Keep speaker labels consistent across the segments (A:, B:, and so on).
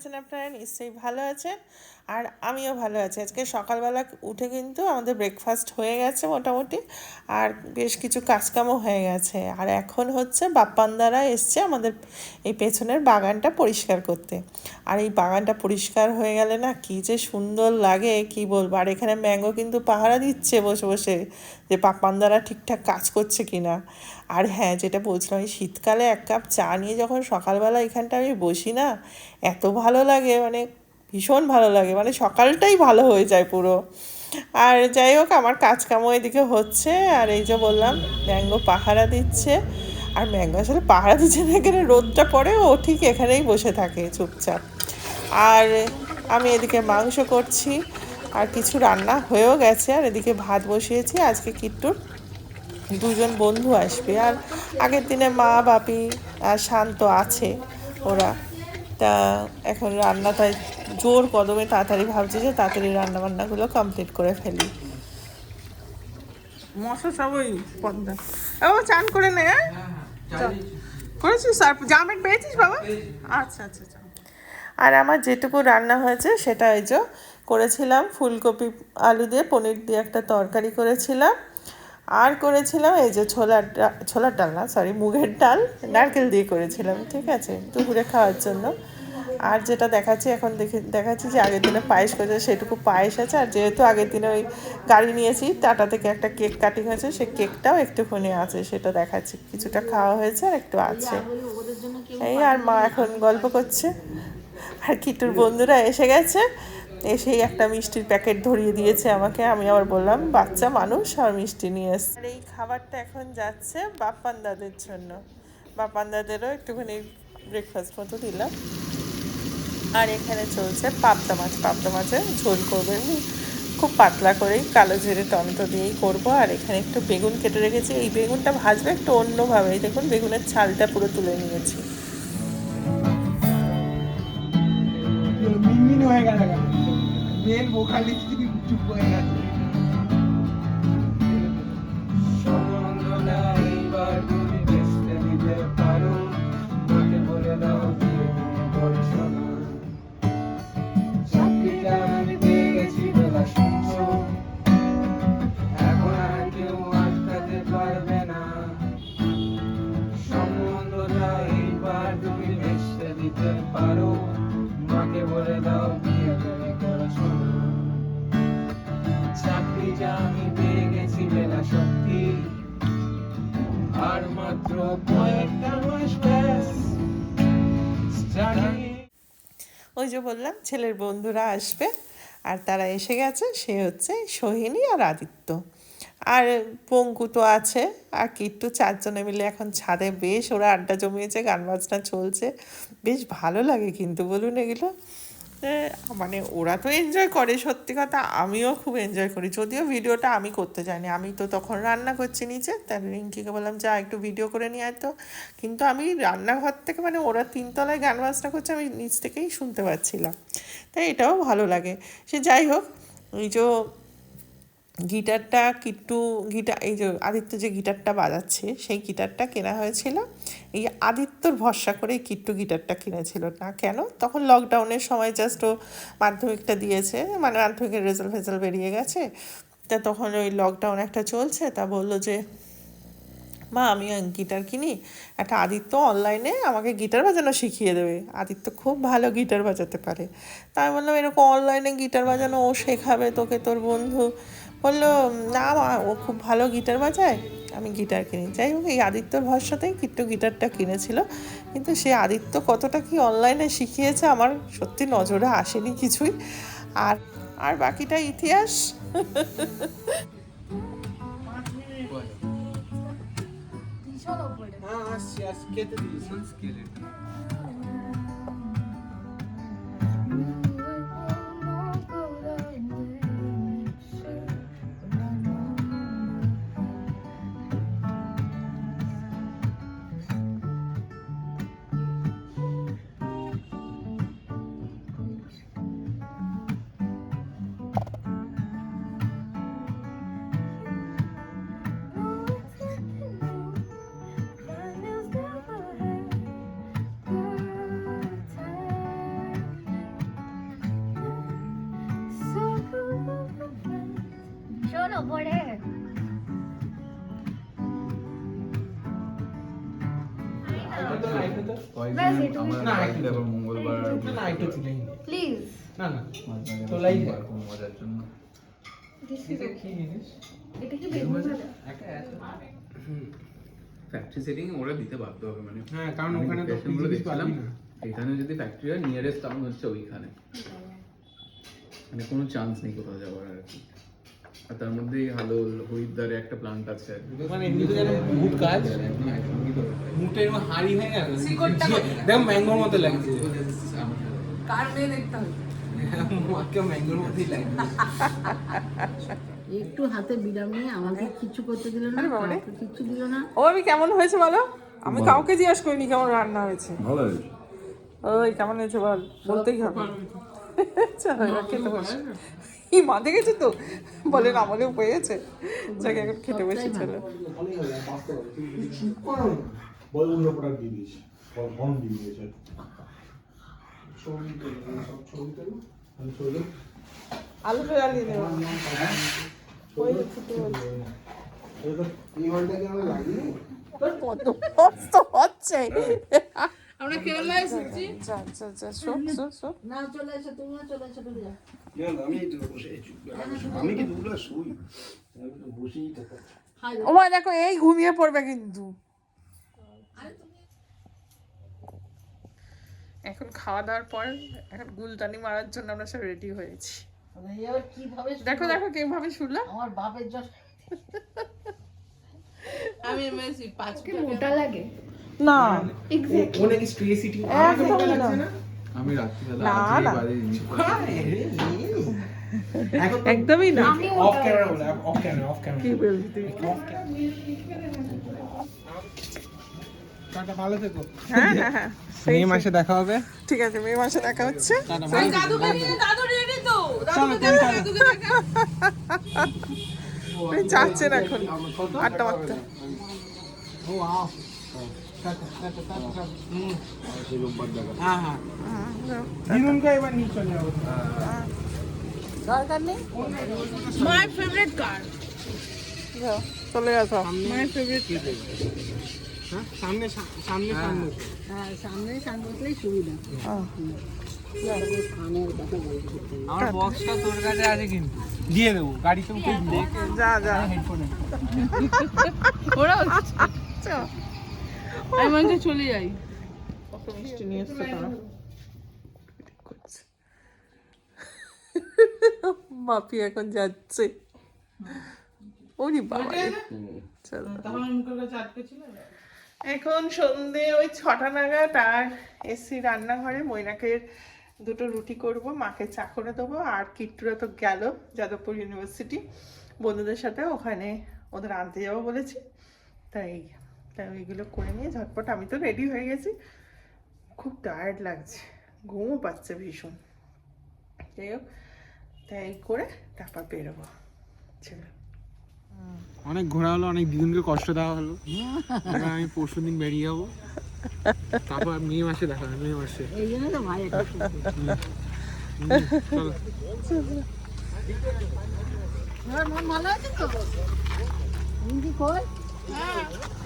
A: আছেন আপনারা, নিশ্চয়ই ভালো আছেন। আর আমিও ভালো আছি। আজকে সকালবেলা উঠে কিন্তু আমাদের ব্রেকফাস্ট হয়ে গেছে মোটামুটি, আর বেশ কিছু কাজকামও হয়ে গেছে। আর এখন হচ্ছে বাপ্পানদারা এসছে আমাদের এই পেছনের বাগানটা পরিষ্কার করতে। আর এই বাগানটা পরিষ্কার হয়ে গেলে না কি যে সুন্দর লাগে, কি বলব? আর এখানে ম্যাঙ্গো কিন্তু পাহারা দিচ্ছে বসে বসে, যে পাপ্পানদারা ঠিকঠাক কাজ করছে কিনা। আর হ্যাঁ যেটা বলছিলাম, এই শীতকালে এক কাপ চা নিয়ে যখন সকালবেলা এখানটা আমি বসি না, এত ভালো লাগে মানে ভীষণ ভালো লাগে মানে সকালটাই ভালো হয়ে যায় পুরো। আর যাই হোক, আমার কাজকামও এদিকে হচ্ছে, আর এই যে বললাম, ম্যাঙ্গো পাহারা দিচ্ছে। আর ম্যাঙ্গো আসলে পাহারা দিচ্ছে না, এখানে রোদটা পড়ে, ও ঠিক এখানেই বসে থাকে চুপচাপ। আর আমি এদিকে মাংস করছি, আর কিছু রান্না হয়েও গেছে, আর এদিকে ভাত বসিয়েছি, আজকে কিট্টুর দুজন বন্ধু আসবে। আর আগের দিনে মা বাপি আর শান্ত আছে ওরা। তা এখন রান্নাটায় জোর কদমে তাড়াতাড়ি ভাবছি যে তাড়াতাড়ি রান্না বান্নাগুলো কমপ্লিট করে ফেলি। মশা সব ওই পদ্মা। ও চান করে নে হ্যাঁ? চল। করেছিস আর জামেট পেয়েছিস বাবা? আচ্ছা আচ্ছা আচ্ছা। আর আমার যেটুকু রান্না হয়েছে সেটা ওই যে করেছিলাম ফুলকপি আলু দিয়ে পনির দিয়ে একটা তরকারি করেছিলাম। আর করেছিলাম এই যে ছোলার ছোলার ডাল না সরি মুগের ডাল, নারকেল দিয়ে করেছিলাম, ঠিক আছে? দুপুরে খাওয়ার জন্য। আর যেটা দেখাচ্ছি, এখন দেখে, দেখাচ্ছি যে আগের দিনে পায়েস করেছে, সেটুকু পায়েস আছে। আর যেহেতু আগের দিনে ওই গাড়ি নিয়েছি, টাটা থেকে একটা কেক কাটিং হয়েছে সেই কেকটাও একটুখানি আছে, সেটা দেখাচ্ছি। কিছুটা খাওয়া হয়েছে আর একটু আছে। এই আর মা এখন গল্প করছে। আর কিটুর বন্ধুরা এসে গেছে। এসেই একটা মিষ্টির প্যাকেট ধরিয়ে দিয়েছে আমাকে। আমি আবার বললাম, বাচ্চা মানুষ আর মিষ্টি নিয়ে এসছে আর এই খাবারটা এখন যাচ্ছে বাপ্পান দাদের জন্য। বাপ্পান দাদেরও একটুখানি ব্রেকফাস্ট মতো দিলাম। আর এখানে চলছে পাবদা মাছ। পাবদা মাছের ঝোল করব। খুব পাতলা করেই কালো জিরে টমেটো দিয়েই করব। আর এখানে একটু বেগুন কেটে রেখেছি। এই বেগুনটা ভাজবে একটু অন্যভাবে দেখুন, বেগুনের ছালটা পুরো তুলে নিয়েছি।
B: হয়ে গেল মেন ভোকালিস্ট চুপ হয়ে
A: ওই যে বললাম, ছেলের বন্ধুরা আসবে আর তারা এসে গেছে। সে হচ্ছে সোহিনী আর আদিত্য। আর পঙ্কু তো আছে, আর কিট্টু চারজনে মিলে এখন ছাদে বেশ ওরা আড্ডা জমিয়েছে, গান বাজনা চলছে। বেশ ভালো লাগে কিন্তু বলুন এগুলো। মানে ওরা তো এনজয় করে, সত্যি কথা আমিও খুব এনজয় করি। যদিও ভিডিওটা আমি করতে চাইনি আমি তো তখন রান্না করছি নিচে, তার রিঙ্কিকে বললাম, যা, একটু ভিডিও করে নিয়ে আয় তো। কিন্তু আমি রান্নাঘর থেকে মানে ওরা তিনতলায় গান বাজনা করছে, আমি নিচ থেকেই শুনতে পাচ্ছিলাম। তাই এটাও ভালো লাগে। সে যাই হোক, এই যে গিটারটা কিট্টু গিটার এই যে আদিত্য যে গিটারটা বাজাচ্ছে, সেই গিটারটা কেনা হয়েছিল। এই আদিত্যর ভরসা করে কিট্টু গিটারটা কিনেছিল। না কেন? তখন লকডাউনের সময় জাস্ট ও মাধ্যমিকটা দিয়েছে মানে মাধ্যমিকের রেজাল্ট ফেজাল্ট বেরিয়ে গেছে। তা তখন ওই লকডাউন একটা চলছে, তা বলল যে, মা, আমি গিটার কিনি, একটা আদিত্য অনলাইনে আমাকে গিটার বাজানো শিখিয়ে দেবে। আদিত্য খুব ভালো গিটার বাজাতে পারে। তাই বললাম, এরকম অনলাইনে গিটার বাজানো ও শেখাবে তোকে, তোর বন্ধু। বলল না মা ও খুব ভালো গিটার বাজায়। আমি গিটার কিনি। যাই হোক এই আদিত্যর ভরসাতেই কিট্টু গিটারটা কিনেছিল। কিন্তু সে আদিত্য কতটা কি অনলাইনে শিখিয়েছে আমার সত্যি নজরে আসেনি কিছুই। আর আর বাকিটা ইতিহাস?
B: হ্যাঁ
C: ખબર હે
D: ফ্যাক্টরি সেটিং ওরা দিতে বাধ্য হবে মানে
B: হ্যাঁ কারণ ওখানে তো পেলাম
D: এখানে যদি ফ্যাক্টরি হয় নিয়ারেস্ট টাউন হচ্ছে ওইখানে মানে কোনো চান্স নেই কোথাও যাওয়ার আর কি আর তার মধ্যে হালোল হরিদ্বারে একটা প্লান্ট আছে আর কি।
B: মানে এমনিতে যেন কাজ? হাড়ি হয়ে গেল। দেখো ম্যাঙ্গোর মতো লাগছে।
C: কার মেয়ে দেখতে হবে?
B: মাকে ম্যাঙ্গোর মতোই লাগছে।
E: একটু হাতে বিরাম নিয়ে আমাকে কিছু করতে দিল না কিচ্ছু দিল না।
A: ও আমি কেমন হয়েছে বলো? আমি কাউকে জিজ্ঞাসা করিনি কেমন রান্না হয়েছে।
D: ভালো হয়েছে।
A: ওই কেমন হয়েছে বল? বলতেই হবে। চলো এবার খেতে বসে। এই মা দেখেছি তো? বলেন আমাদের পেয়েছে যাকে এখন খেতে বসে
F: বল ছবি
A: আলু জ্বালিয়ে দেবো। ওই ফুটে
F: লাগিয়ে
A: কত কষ্ট হচ্ছে।
C: আমরা কেরালা এসেছি।
A: শো শো শো
E: না চলে এসো তুমিও চলে এসো ঢুকে যাও।
F: আমি তো বসে আমি কি দুগুলো শুই। আমি তো বসেই থাকি।
A: ও মা দেখো এই ঘুমিয়ে পড়বে কিন্তু। এখন খাওয়া দাওয়ার পর এখন গুলতানি মারার জন্য আমরা সব রেডি হয়েছি। দেখো দেখো কীভাবে শুনলাম
E: আমার বাপের জ্বর
C: আমি মোটা লাগে।
A: না।
B: ও নাকি
A: একদম না।
D: আমি রাত্রিবেলা
A: না।
D: বাজে
A: একদমই না।
B: অফ ক্যামেরা বলে অফ ক্যামেরা অফ ক্যামেরা
A: কি তুই?
B: টাটা ভালো থেকো।
A: হ্যাঁ হ্যাঁ হ্যাঁ।
B: মে মাসে দেখা হবে?
A: ঠিক আছে মে মাসে দেখা হচ্ছে।
B: থেকো।
C: দাদু রেডি তো? দেখা
A: উনি যাচ্ছেন এখন। আটটা মারতে
B: ও
E: দরকার নেই?
C: মাই ফেভারিট কার
A: চলে গেছো
C: মাই ফেভারিট
B: হ্যাঁ সামনে সামনে সামনে।
E: হ্যাঁ সামনে সান বসলেই সুবিধা।
B: আমার বক্সটা তোর কাছে আছে কিন্তু। দিয়ে দেবো। গাড়িতে উঠে দিয়ে
A: যা যা।
B: হেডফোনে।
C: ওরা। আমি মনে চলে যাই।
A: কত মিষ্টি নিয়ে এসছো তারা? মাপি এখন যাচ্ছে। ওরি বাবা। এখন সন্ধে ওই ছটা নাগাদ আর এসি রান্নাঘরে মৈনাকের দুটো রুটি করব মাকে চা করে দেবো আর কিট্টুরা তো গেল যাদবপুর ইউনিভার্সিটি। বন্ধুদের সাথে ওখানে ওদের আনতে যাব বলেছি। তাই তাই ওইগুলো করে নিয়ে ঝটপট আমি তো রেডি হয়ে গেছি। খুব টায়ার্ড লাগছে ঘুমও পাচ্ছে ভীষণ। যাই হোক তাই করে তারপর বেরোবো চলো।
B: অনেক ঘোরা হলো অনেক দিদুনকে কষ্ট দেওয়া হলো। আমি পরশু দিন বেরিয়ে যাব। তারপর মে মাসে দেখা হবে মে মাসে।
E: এই জন্য তো ভাই মন ভালো আছে তো? হিন্দি কই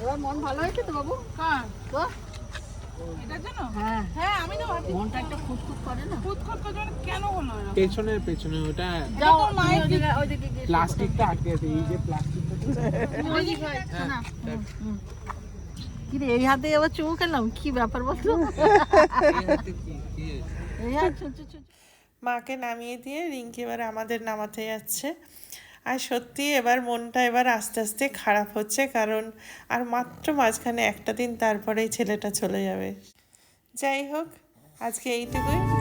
E: এবার মন ভালো হয়েছে তো বাবু?
C: কার
E: তো
C: এটার জন্য?
E: হ্যাঁ।
C: হ্যাঁ আমি তো ভাবছি
E: মনটা একটা খুঁতখুত করে না?
C: খুদ খুদ করে কেন হলো
B: পেছনে পেছনে ওটা
E: যাও
C: মায়ের
E: তুমি ওদিকে- ওদিকে
B: প্লাস্টিকটা আটকে আছে এই যে প্লাস্টিকটা
E: ওদিকে শোনা। হুম, হুম। কি রে এই হাতে আবার চুমু খেলাম? কি ব্যাপার বলতো।
A: মাকে নামিয়ে দিয়ে রিঙ্কি এবার আমাদের নামাতে যাচ্ছে। আর সত্যি এবার মনটা এবার আস্তে আস্তে খারাপ হচ্ছে, কারণ আর মাত্র মাঝখানে একটা দিন তারপরেই ছেলেটা চলে যাবে। যাই হোক, আজকে এইটুকুই।